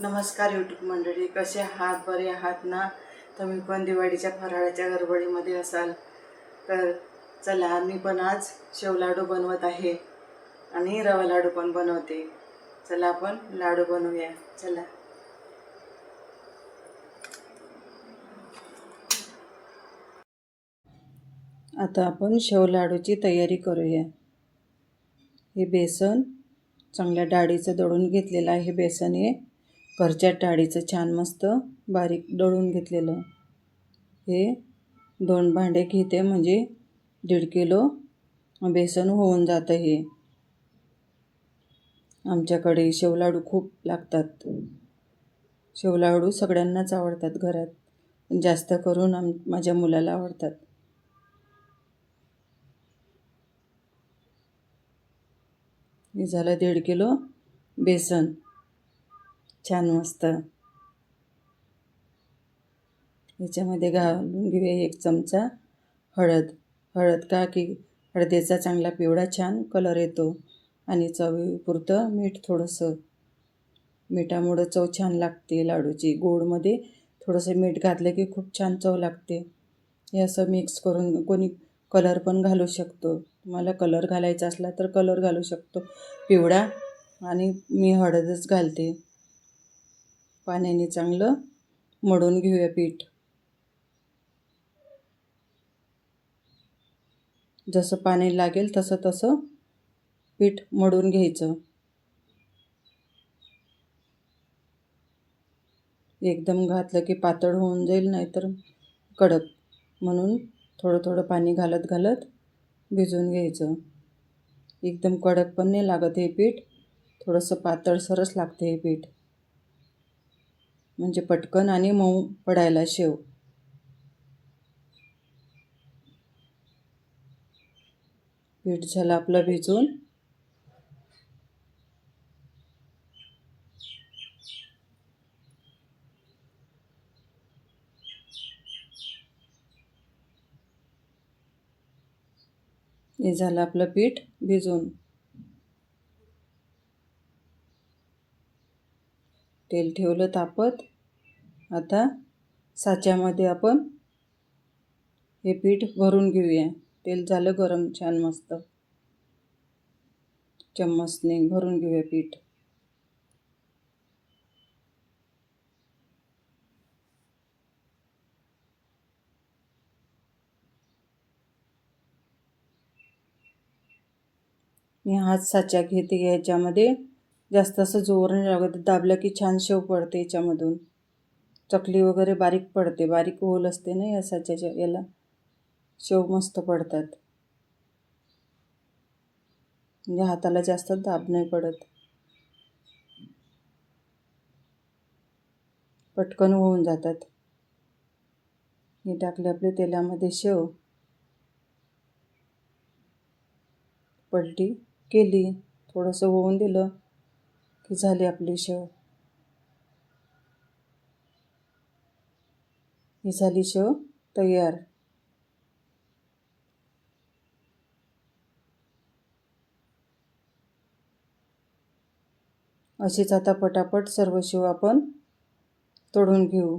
नमस्कार यूट्यूब मंडळी कसे आहात? बरे आहात ना? तुम्ही पण दिवाळीच्या फराळाच्या गडबडीमध्ये असाल तर चला मी पण आज शेव लाडू बनवत आहे आणि रवा लाडू पण बनवते. चला आपण लाडू बनवूया. चला. आता आपण शेव लाडूची तयारी करूया. हे बेसन चांगल्या डाळीचं दळून घेतलेलं आहे. बेसन हे घरच्या डाळीचं छान मस्त बारीक दळून घेतलेलं. हे दोन भांडे घेते म्हणजे दीड किलो बेसन होऊन जातं हे. आमच्याकडे शेवलाडू खूप लागतात. शेवलाडू सगळ्यांनाच आवडतात घरात. जास्त करून आम माझ्या मुलाला आवडतात. हे झालं दीड किलो बेसन. छान मस्त. याच्यामध्ये घालून घेऊया एक चमचा हळद. हळद का की हळदीचा चांगला पिवळा छान कलर येतो. आणि चवीपुरतं मीठ थोडंसं. मिठामुळं चव छान लागते लाडूची. गोडमध्ये थोडंसं मीठ घातलं की खूप छान चव लागते. हे असं मिक्स करून कोणी कलर पण घालू शकतो. तुम्हाला कलर घालायचा असला तर कलर घालू शकतो. पिवळा आणि मी हळदच घालते. पाण्याने चांगलं मळून घेऊया पीठ. जसं पाणी लागेल तसं तसं पीठ मळून घ्यायचं. एकदम घातलं की पातळ होऊन जाईल नाहीतर कडक. म्हणून थोडं थोडं पाणी घालत घालत भिजवून घ्यायचं. एकदम कडक पण नाही लागत हे पीठ. थोडंसं पातळसरच लागते हे पीठ. म्हणजे पटकन आणि मऊ पडायला शेव. पीठ झालं आपलं भिजून. हे झालं आपलं पीठ भिजून. तेल ठेवलं तापत. आता साच्यामध्ये आपण हे पीठ भरून घेऊया. तेल झालं गरम छान मस्त. चम्मचने भरून घेऊया पीठ. मी हात साच्या घेते याच्यामध्ये. जास्त असं जोर नाही लागत. दाबलं की छान शेव पडते याच्यामधून. चकली वगैरे बारीक पडते. बारीक होल असते ना या साच्याच्या याला. शेव मस्त पडतात. म्हणजे हाताला जास्त दाब नाही पडत. पटकन होऊन जातात. हे टाकले आपले तेलामध्ये शेव. पलटी केली. थोडंसं होऊन दिलं. की झाली आपली शेव? ही झाली शेव तयार. अशीच आता पटापट सर्व शेव आपण तोडून घेऊ.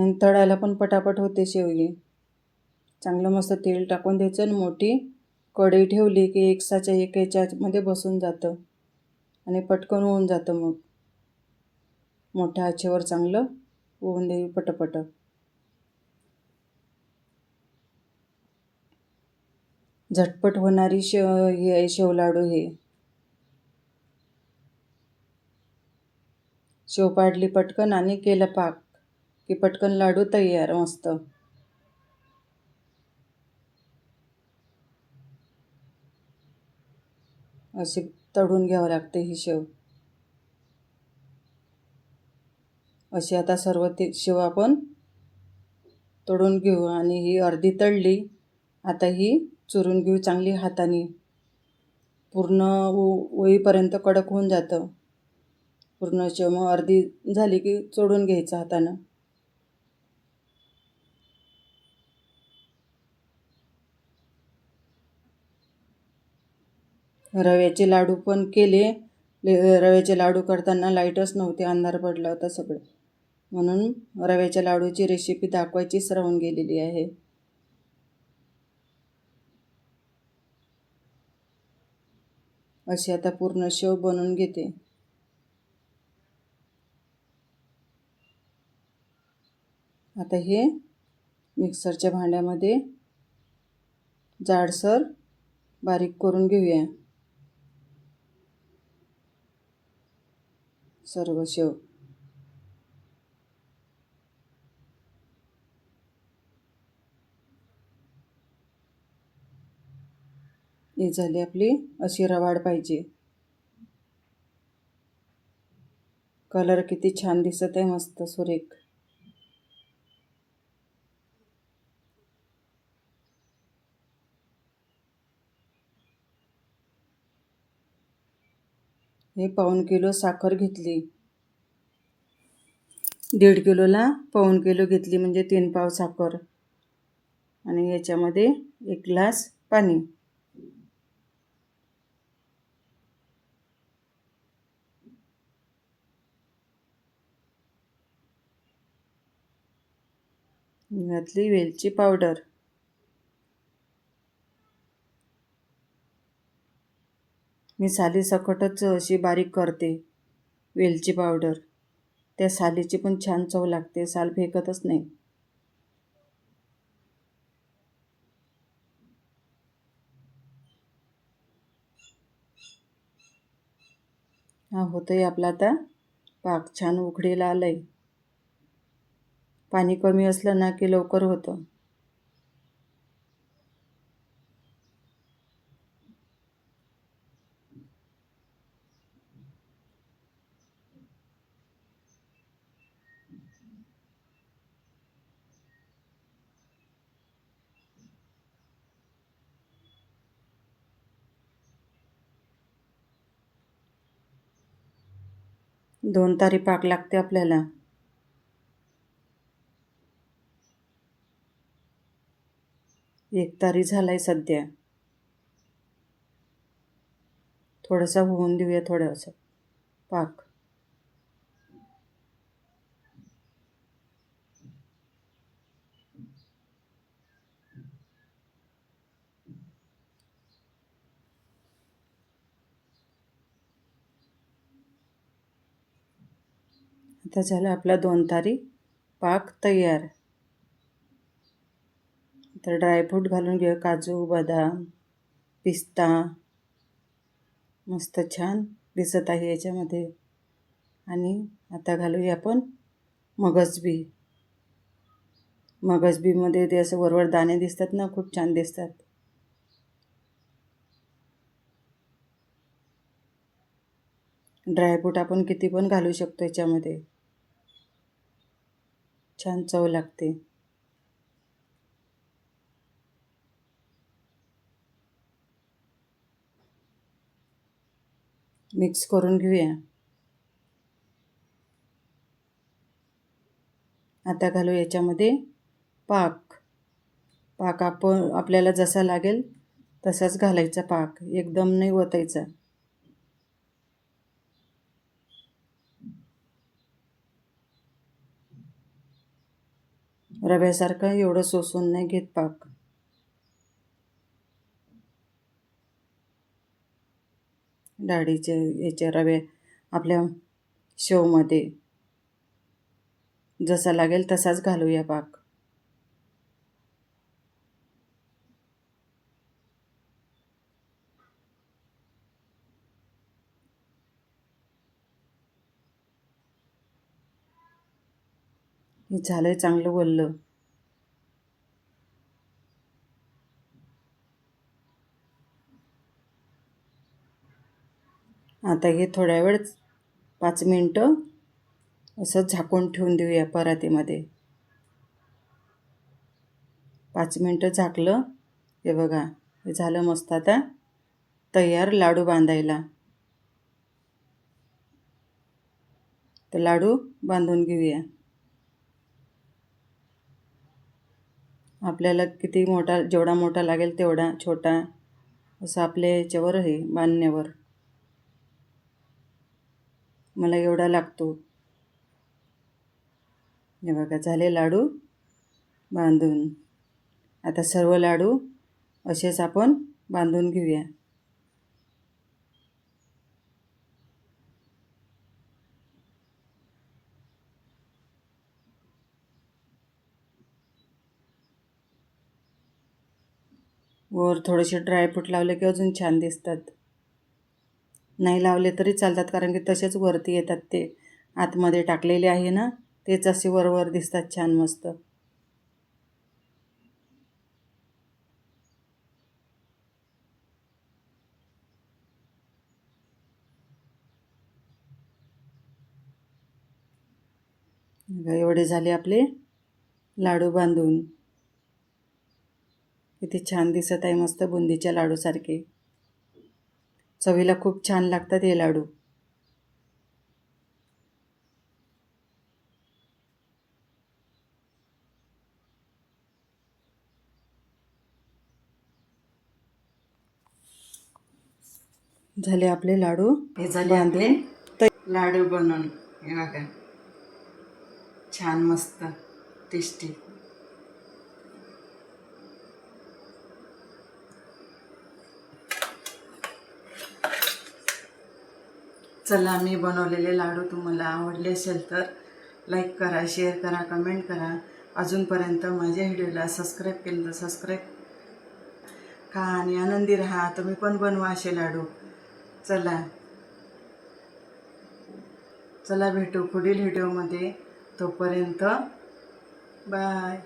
आणि तळायला पण पटापट होते शेवगी. चांगलं मस्त तेल टाकून द्यायचं आणि मोठी कढई ठेवली की एकसाच्या एक याच्यामध्ये बसून जातं आणि पटकन होऊन जातं मग. मोठ्या आचेवर चांगलं होऊन देऊ पटपट. झटपट होणारी शेव हे आहे शेवलाडू हे. शेव पाडली पटकन आणि केलं पाक. की पटकन लाडू तयार मस्त. अशी तळून घ्यावं लागते ही शेव. अशी आता सर्व ते शेव आपण तळून घेऊ आणि ही अर्धी तळली आता ही चुरून घेऊ चांगली हाताने. पूर्ण होईपर्यंत कडक होऊन जातं. पूर्ण शेव मग अर्धी झाली की चोडून घ्यायचं हातानं. रव्याचे लाडू पण केले. रव्याचे लाडू करताना लाईटच नव्हते अंधार पडला होता सगळं. म्हणून रव्याच्या लाडूची रेसिपी दाखवायचीच राहून गेलेली आहे. अशी आता पूर्ण शेव बनवून घेते. आता हे मिक्सरच्या भांड्यामध्ये जाडसर बारीक करून घेऊया. सर्व शेव. ही झाली आपली अशी रवाड पाहिजे. कलर किती छान दिसत आहे मस्त सुरेख. हे पाऊण किलो साखर घेतली. दीड किलोला पाऊण किलो घेतली म्हणजे तीन पाव साखर. आणि याच्यामध्ये एक ग्लास पाणी. घातली वेलची पावडर. मी साली सकटच अशी बारीक करते वेलची पावडर. त्या सालीची पण छान चव लागते साल फेकतच नाही. हा होतंय आपला आता. पाक छान उकडीला आलंय. पाणी कमी असलं ना की लवकर होतं. दोन तारी पाक लागते आपल्याला. एक तारी झालाय सध्या. थोडंसं होऊन देऊया थोडंसं. पाक. आता झालं आपला दोन तारी पाक तयार. तर ड्रायफ्रूट घालून घेऊया काजू बदाम पिस्ता. मस्त छान दिसत आहे याच्यामध्ये. आणि आता घालूया आपण मगजबी. मगजबीमध्ये ते असं वरवर दाणे दिसतात ना खूप छान दिसतात. ड्रायफ्रूट आपण किती पण घालू शकतो याच्यामध्ये. छान चव लागते. मिक्स करून घेऊया. आता घालू याच्यामध्ये पाक. पाक आपण आपल्याला जसा लागेल तसाच घालायचा पाक. एकदम नाही ओतायचा. रव्यासारखं एवढं सोसून नाही घेत पाक. डाळीचे याच्या रवे आपल्या शेवमध्ये जसा लागेल तसाच घालूया पाक. हे झालंय चांगलं वल्लं आता हे थोड्या वेळ पाच मिनटं असं झाकून ठेवून देऊया परातीमध्ये. पाच मिनटं झाकलं. हे बघा हे झालं मस्त आता. तयार लाडू बांधायला. तर लाडू बांधून घेऊया. आपल्याला किती मोठा जेवढा मोठा लागेल तेवढा छोटा असं आपल्या याच्यावर आहे बांधण्यावर मला एवढा लागतो. हे बघा झाले लाडू बांधून. आता सर्व लाडू असेच आपण बांधून घेऊया. वर थोडेसे ड्रायफ्रूट लावले की अजून छान दिसतात. नाही लावले तरी चालतात कारण की तसेच वरती येतात ते. आतमध्ये टाकलेले आहे ना तेच असे वरवर दिसतात छान मस्त. एवढे झाले आपले लाडू बांधून. किती छान दिसत आहे मस्त बुंदीच्या लाडूसारखे. चवीला खूप छान लागतात हे लाडू. झाले आपले लाडू हे झाले आपले लाडू बनवून. हे बघा. छान मस्त टेस्टी. चला मी बनवलेले लाडू तुम्हाला आवडले असेल तर लाईक करा शेअर करा कमेंट करा. अजूनपर्यंत माझ्या व्हिडिओला सबस्क्राईब केलं तर सबस्क्राईब खा आणि आनंदी राहा. तुम्ही पण बनवा असे लाडू. चला. चला भेटू पुढील व्हिडिओमध्ये तोपर्यंत बाय